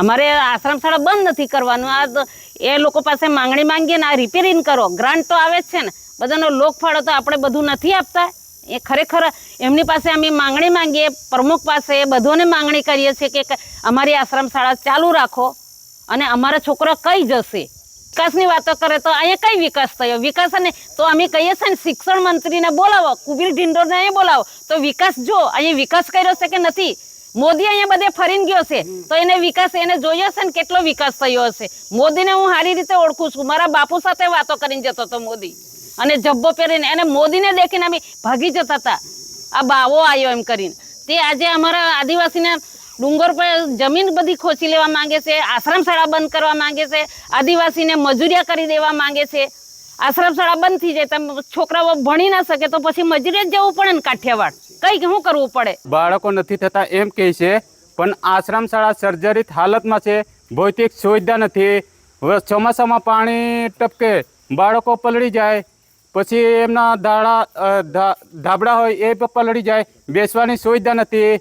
અમારે આશ્રમ શાળા બંધ નથી કરવાનું. આ એ લોકો પાસે માંગણી માંગીએ ને આ રિપેરિંગ કરો. ગ્રાન્ટ તો આવે જ છે ને. બધાનો લોક ફાળો તો આપણે બધું નથી આપતા. એ ખરેખર એમની પાસે અમે માંગણી માંગીએ. પ્રમુખ પાસે બધોને માંગણી કરીએ છીએ કે અમારી આશ્રમ શાળા ચાલુ રાખો અને અમારા છોકરા કઈ જશે? વિકાસની વાતો કરે તો અહીંયા કઈ વિકાસ થયો? વિકાસ ને તો અમે કહીએ છીએ ને, શિક્ષણ મંત્રીને બોલાવો. કુબીર ઢીંડોરને અહીંયા બોલાવો. તો વિકાસ જો, અહીંયા વિકાસ કર્યો છે કે નથી? મોદી અહીંયા બધે ફરીને ગયો છે. તો એને વિકાસ એને જોયો છે ને કેટલો વિકાસ થયો હશે? મોદીને હું સારી રીતે ઓળખું છું. મારા બાપુ સાથે વાતો કરીને જતો હતો મોદી. અને જબ્બો પહેરીને એને મોદીને દેખીને અમે ભાગી જતા હતા. આ બાવો આવ્યો એમ કરીને. તે આજે અમારા આદિવાસીને ડુંગર પર જમીન બધી ખોચી લેવા માંગે છે આશ્રમ શાળા બંધ કરવા માંગે છે આદિવાસીને મજૂરિયા કરી દેવા માંગે છે. આશ્રમ શાળા બંધ થઈ જાય તમે છોકરાઓ ભણી ના શકે તો પછી મજૂરીએ જ જવું પડે ને કાઠિયાવાડ. કઈ શું કરવું પડે? બાળકો નથી થતા એમ કહે છે પણ આશ્રમ શાળા સર્જરિત હાલતમાં છે ભૌતિક સુવિધા નથી. હવે ચોમાસામાં પાણી ટપકે બાળકો પલળી જાય પછી એમના દાડા અ, ધાબળા હોય એ પણ પલળી જાય બેસવાની સુવિધા નથી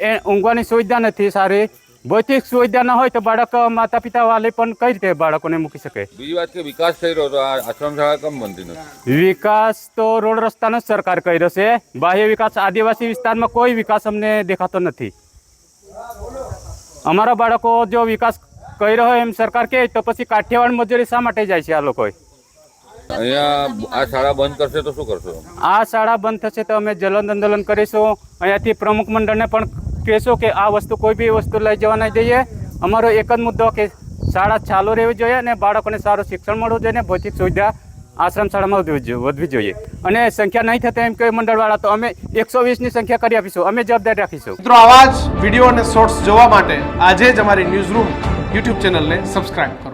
એ ઊંઘવાની સુવિધા નથી સારી. ભૌતિક સુવિધા ન હોય તો બાળક માતા પિતા વાલે પણ કઈ રીતે બાળકોને મૂકી શકે? બીજી વાત કે વિકાસ થઈ રહ્યો આશ્રમ શાળા કેમ બનતી નથી? વિકાસ તો રોડ રસ્તાનો જ સરકાર કર્યો છે. બાહ્ય વિકાસ આદિવાસી વિસ્તારમાં કોઈ વિકાસ અમને દેખાતો નથી. અમારા બાળકો જો વિકાસ કર્યો હોય એમ સરકાર કહે તો પછી કાઠિયાવાડ મજૂરી શા માટે જાય છે આ લોકો અહીંયા આ શાળા બંધ કરશે તો શું કરશો? આ શાળા બંધ થશે તો અમે જલન આંદોલન કરીશું. અહીંયાથી પ્રમુખ મંડળને પણ કહેશું કે આ વસ્તુ કોઈ બી વસ્તુ લઈ જવા નહીં જઈએ અમારો એક જ મુદ્દો કે શાળા ચાલુ રહેવી જોઈએ અને બાળકોને સારું શિક્ષણ મળવું જોઈએ અને ભૌતિક સુવિધા આશ્રમ શાળામાં વધવી જોઈએ વધવી જોઈએ. અને સંખ્યા નહીં થતા એમ કે મંડળવાળા, તો અમે એકસો વીસની સંખ્યા કરી આપીશું. અમે જવાબદારી રાખીશું. મિત્રો, આવા જ વીડિયો અને શોર્ટ્સ જોવા માટે આજે જ અમારી ન્યૂઝ રૂમ યુટ્યુબ ચેનલને સબસ્ક્રાઇબ કરો.